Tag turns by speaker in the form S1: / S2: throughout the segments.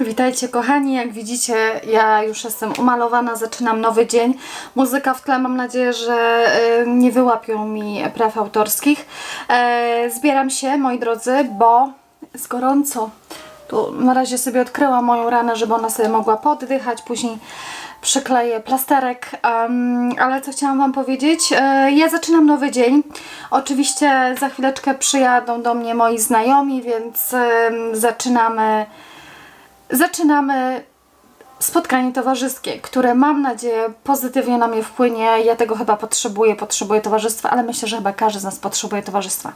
S1: Witajcie kochani, jak widzicie ja już jestem umalowana, zaczynam nowy dzień. Muzyka w tle, mam nadzieję, że e, nie wyłapią mi praw autorskich. E, Zbieram się, moi drodzy, bo jest gorąco. Tu na razie sobie odkryłam moją ranę, żeby ona sobie mogła poddychać, później przykleję plasterek, Em, ale co chciałam Wam powiedzieć? E, ja zaczynam nowy dzień. Oczywiście za chwileczkę przyjadą do mnie moi znajomi, więc em, zaczynamy zaczynamy spotkanie towarzyskie, które mam nadzieję pozytywnie na mnie wpłynie. Ja tego chyba potrzebuję, potrzebuję towarzystwa, ale myślę, że chyba każdy z nas potrzebuje towarzystwa.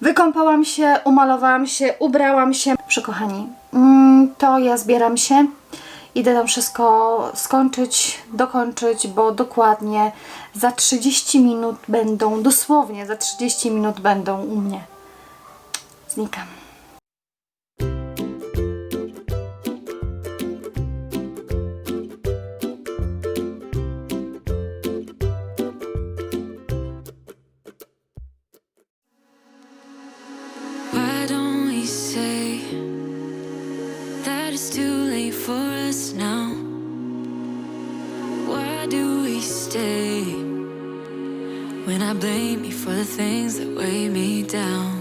S1: Wykąpałam się, umalowałam się, ubrałam się. Przekochani, mm, to ja zbieram się. Idę tam wszystko skończyć, dokończyć, bo dokładnie za 30 minut będą, dosłownie za 30 minut będą u mnie. Znikam.
S2: Blame me for the things that weigh me down?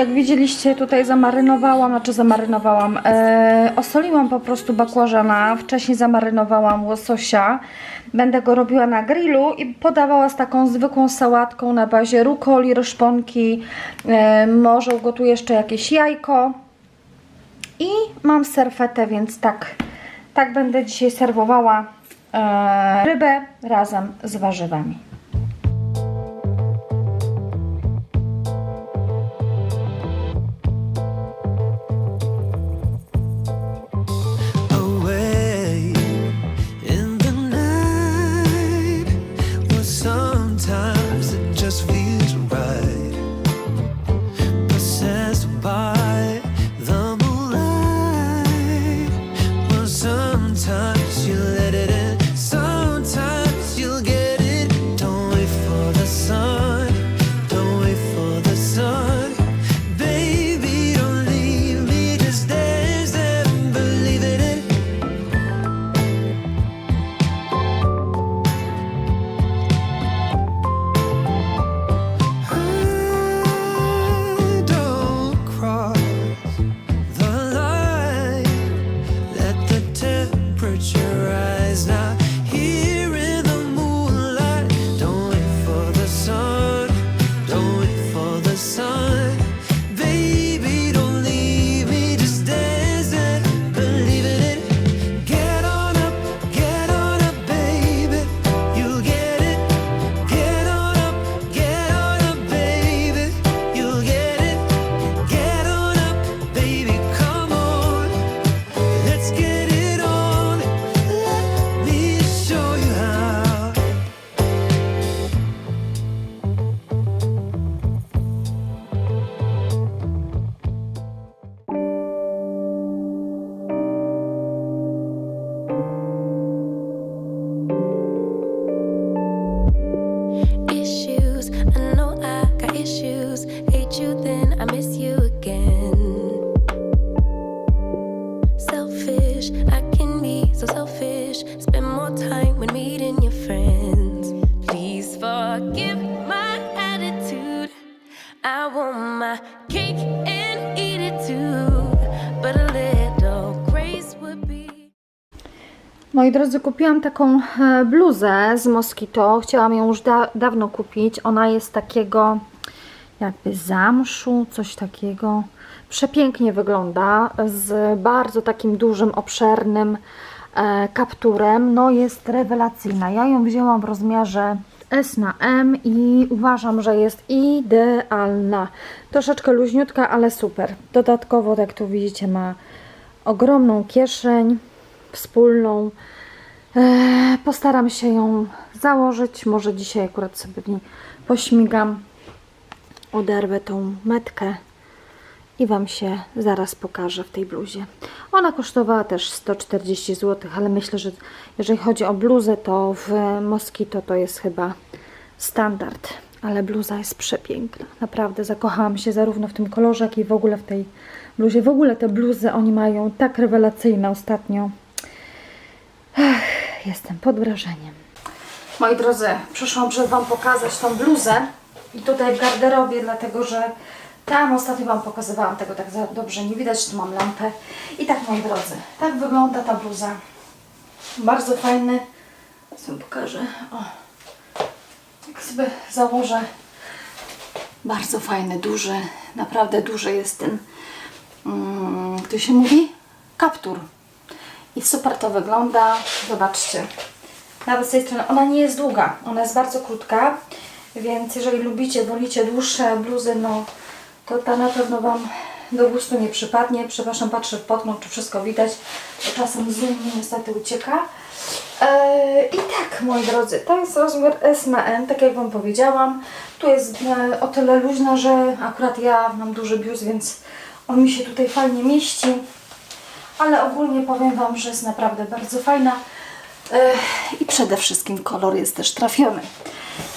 S1: Jak widzieliście, tutaj zamarynowałam, znaczy zamarynowałam, e, osoliłam po prostu bakłażana, wcześniej zamarynowałam łososia. Będę go robiła na grillu i podawała z taką zwykłą sałatką na bazie rukoli, roszponki, e, może ugotuję jeszcze jakieś jajko. I mam serwetę, więc tak, tak będę dzisiaj serwowała e, rybę razem z warzywami.
S3: finish. Spend more time when meeting your friends. Please forgive my attitude.
S4: I want my cake and eat it too. But a little grace would be.
S1: Moi drodzy, kupiłam taką e, bluzę z Moskito. Chciałam ją już da dawno kupić. Ona jest takiego jakby zamszu, coś takiego. Przepięknie wygląda z bardzo takim dużym, obszernym kapturem. No jest rewelacyjna. Ja ją wzięłam w rozmiarze S na M i uważam, że jest idealna. Troszeczkę luźniutka, ale super. Dodatkowo, jak tu widzicie, ma ogromną kieszeń wspólną. E, Postaram się ją założyć. Może dzisiaj akurat sobie w niej pośmigam. Oderwę tą metkę i Wam się zaraz pokażę w tej bluzie. Ona kosztowała też 140 zł, ale myślę, że jeżeli chodzi o bluzę, to w Moskito to jest chyba standard. Ale bluza jest przepiękna. Naprawdę zakochałam się zarówno w tym kolorze, jak i w ogóle w tej bluzie. W ogóle te bluzy oni mają tak rewelacyjne ostatnio. Ach, jestem pod wrażeniem. Moi drodzy, przyszłam, żeby Wam pokazać tą bluzę i tutaj w garderobie, dlatego że tam ostatnio Wam pokazywałam, tego tak za dobrze nie widać, tu mam lampę. I tak, moi drodzy, tak wygląda ta bluza. Bardzo fajny, sobie pokażę, o, jak sobie założę, bardzo fajny, duży, naprawdę duży jest ten, mm, jak to się mówi? Kaptur. I super to wygląda. Zobaczcie. Nawet z tej strony. Ona nie jest długa. Ona jest bardzo krótka. Więc jeżeli lubicie, wolicie dłuższe bluzy, no to ta na pewno Wam do gustu nie przypadnie. Przepraszam, patrzę w potną, czy wszystko widać. Czasem zoom niestety ucieka. Eee, I tak, moi drodzy, to jest rozmiar S na N, tak jak Wam powiedziałam. Tu jest e, o tyle luźna, że akurat ja mam duży biust, więc on mi się tutaj fajnie mieści ale ogólnie powiem Wam, że jest naprawdę bardzo fajna Ech, i przede wszystkim kolor jest też trafiony.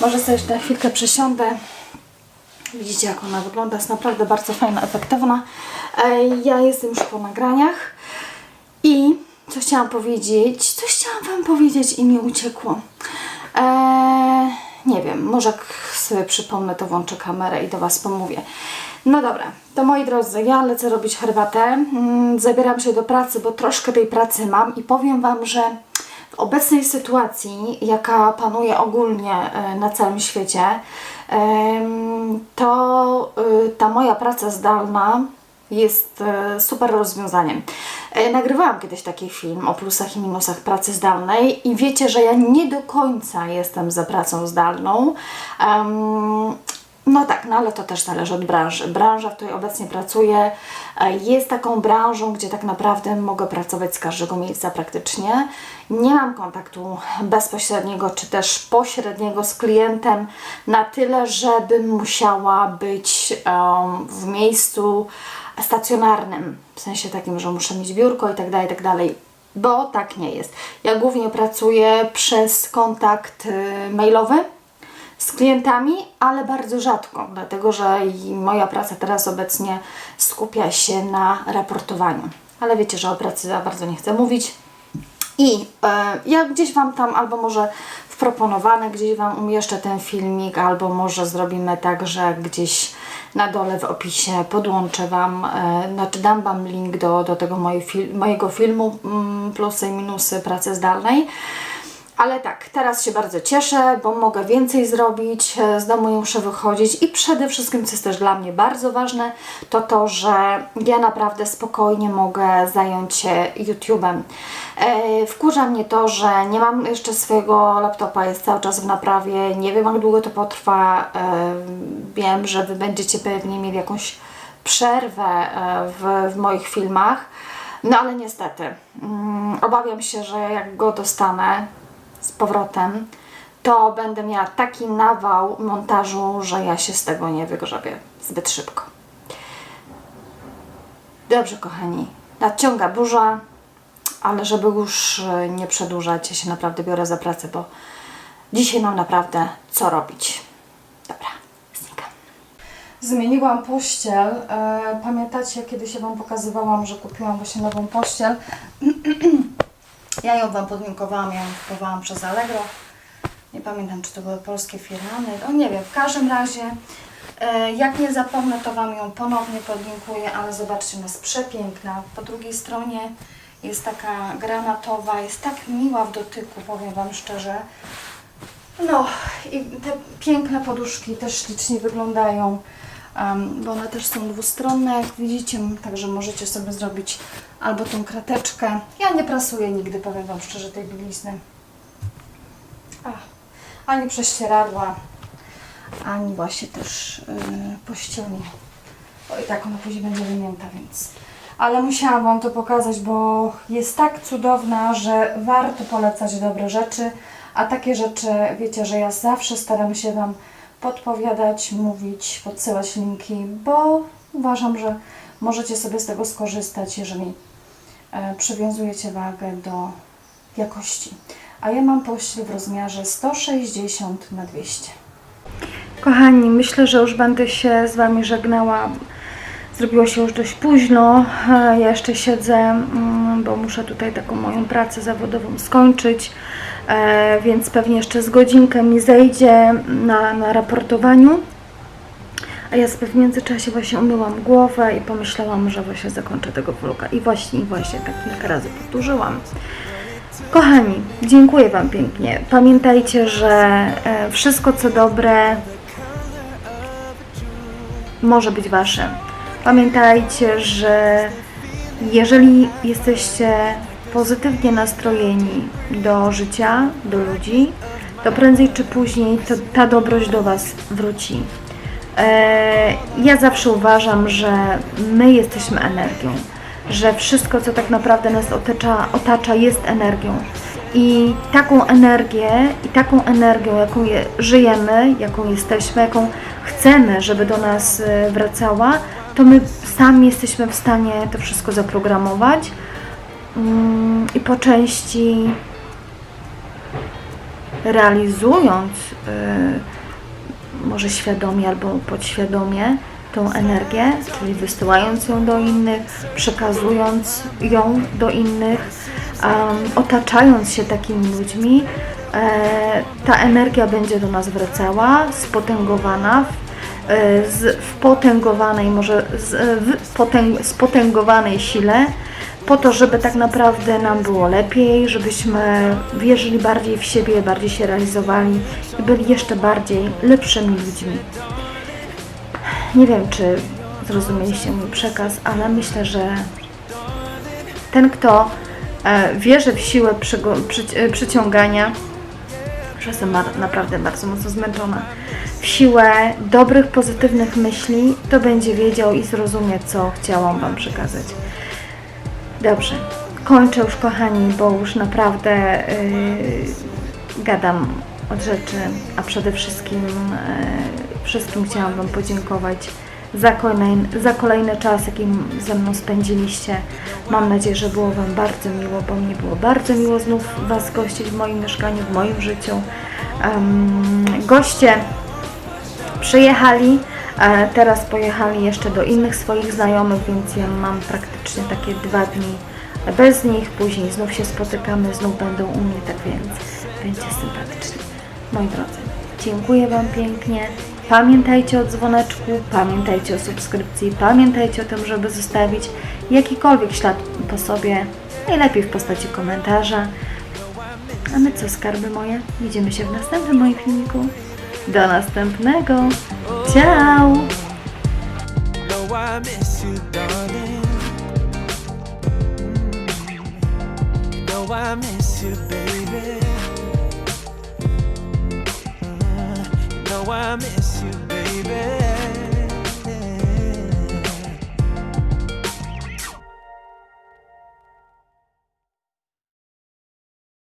S1: Może sobie jeszcze na chwilkę przesiądę. Widzicie jak ona wygląda, jest naprawdę bardzo fajna, efektowna. Ja jestem już po nagraniach i co chciałam powiedzieć, coś chciałam Wam powiedzieć i mi uciekło. Eee, nie wiem, może jak sobie przypomnę, to włączę kamerę i do Was pomówię. No dobra, to moi drodzy, ja lecę robić herbatę. Mm, Zabieram się do pracy, bo troszkę tej pracy mam i powiem Wam, że w obecnej sytuacji, jaka panuje ogólnie e, na całym świecie, to y, ta moja praca zdalna jest e, super rozwiązaniem. E, Nagrywałam kiedyś taki film o plusach i minusach pracy zdalnej i wiecie, że ja nie do końca jestem za pracą zdalną. No tak, no ale to też zależy od branży. Branża, w której obecnie pracuję, e, jest taką branżą, gdzie tak naprawdę mogę pracować z każdego miejsca praktycznie. Nie mam kontaktu bezpośredniego czy też pośredniego z klientem na tyle, żebym musiała być em, w miejscu stacjonarnym, w sensie takim, że muszę mieć biurko i tak dalej, i tak dalej. Bo tak nie jest. Ja głównie pracuję przez kontakt y, mailowy z klientami, ale bardzo rzadko, dlatego że moja praca teraz obecnie skupia się na raportowaniu. Ale wiecie, że o pracy za bardzo nie chcę mówić. I e, ja gdzieś Wam tam, albo może wproponowane, gdzieś Wam umieszczę ten filmik, albo może zrobimy tak, że gdzieś na dole w opisie podłączę Wam, e, znaczy dam Wam link do, do tego fil mojego filmu, mm, plusy i minusy pracy zdalnej. Ale tak, teraz się bardzo cieszę, bo mogę więcej zrobić, e, z domu muszę wychodzić i przede wszystkim, co jest też dla mnie bardzo ważne, to to, że ja naprawdę spokojnie mogę zająć się YouTube'em. E, wkurza mnie to, że nie mam jeszcze swojego laptopa, jest cały czas w naprawie, nie wiem jak długo to potrwa, e, wiem, że Wy będziecie pewnie mieli jakąś przerwę w, w moich filmach, no ale niestety, mm, obawiam się, że jak go dostanę, z powrotem, to będę miała taki nawał montażu, że ja się z tego nie wygrzebię zbyt szybko. Dobrze, kochani, nadciąga burza, ale żeby już e, nie przedłużać, ja się naprawdę biorę za pracę, bo dzisiaj mam naprawdę co robić. Dobra, znikam. Zmieniłam pościel. E, pamiętacie, kiedy się Wam pokazywałam, że kupiłam właśnie nową pościel? Ja ją Wam podlinkowałam, ja ją kupowałam przez Allegro. Nie pamiętam, czy to były polskie firmy. No nie wiem, w każdym razie E, Jak nie zapomnę, to Wam ją ponownie podlinkuję, ale zobaczcie, ona jest przepiękna. Po drugiej stronie jest taka granatowa, jest tak miła w dotyku, powiem Wam szczerze. No i te piękne poduszki też ślicznie wyglądają, bo one też są dwustronne, jak widzicie, także możecie sobie zrobić albo tą krateczkę. Ja nie prasuję nigdy, powiem Wam szczerze, tej bielizny. Ach, ani prześcieradła, ani właśnie też yy, pościeli. Bo i tak ona później będzie wymięta, więc... Ale musiałam Wam to pokazać, bo jest tak cudowna, że warto polecać dobre rzeczy, a takie rzeczy, wiecie, że ja zawsze staram się Wam podpowiadać, mówić, podsyłać linki, bo uważam, że możecie sobie z tego skorzystać, jeżeli e, przywiązujecie wagę do jakości. A ja mam pościel w rozmiarze 160 na 200. Kochani, myślę, że już będę się z Wami żegnała. Zrobiło się już dość późno. E, Ja jeszcze siedzę, mm, bo muszę tutaj taką moją pracę zawodową skończyć, więc pewnie jeszcze z godzinkę mi zejdzie na, na raportowaniu. A ja sobie w międzyczasie właśnie umyłam głowę i pomyślałam, że właśnie zakończę tego vloga. I właśnie, i właśnie tak kilka razy powtórzyłam. Kochani, dziękuję Wam pięknie. Pamiętajcie, że e, wszystko co dobre może być Wasze. Pamiętajcie, że jeżeli jesteście pozytywnie nastrojeni do życia, do ludzi, to prędzej czy później to, ta dobroć do Was wróci. E, Ja zawsze uważam, że my jesteśmy energią, że wszystko, co tak naprawdę nas otacza, otacza jest energią. I taką energię, i taką energią, jaką je, żyjemy, jaką jesteśmy, jaką chcemy, żeby do nas e, wracała, to my sami jesteśmy w stanie to wszystko zaprogramować Mm, i po części realizując y, może świadomie albo podświadomie tą energię, czyli wysyłając ją do innych, przekazując ją do innych, em, otaczając się takimi ludźmi, e, ta energia będzie do nas wracała, spotęgowana, w, e, z, w potęgowanej, może z, w potęg, spotęgowanej sile, po to, żeby tak naprawdę nam było lepiej, żebyśmy wierzyli bardziej w siebie, bardziej się realizowali i byli jeszcze bardziej lepszymi ludźmi. Nie wiem, czy zrozumieliście mój przekaz, ale myślę, że ten, kto e, wierzy w siłę e, przyciągania, że jestem naprawdę bardzo mocno zmęczona, w siłę dobrych, pozytywnych myśli, to będzie wiedział i zrozumie, co chciałam Wam przekazać. Dobrze, kończę już kochani, bo już naprawdę yy, gadam od rzeczy, a przede wszystkim yy, wszystkim chciałam Wam podziękować za kolejny, za kolejny czas, jaki ze mną spędziliście. Mam nadzieję, że było Wam bardzo miło, bo mnie było bardzo miło znów Was gościć w moim mieszkaniu, w moim życiu. Goście przyjechali, teraz pojechali jeszcze do innych swoich znajomych, więc ja mam praktycznie takie dwa dni bez nich. Później znów się spotykamy, znów będą u mnie, tak więc będzie sympatycznie. Moi drodzy, dziękuję Wam pięknie. Pamiętajcie o dzwoneczku, pamiętajcie o subskrypcji, pamiętajcie o tym, żeby zostawić jakikolwiek ślad po sobie, najlepiej w postaci komentarza. A my co, skarby moje? Widzimy się w następnym moim filmiku. Do następnego. Ciao! No, I miss you, baby. Mm, no,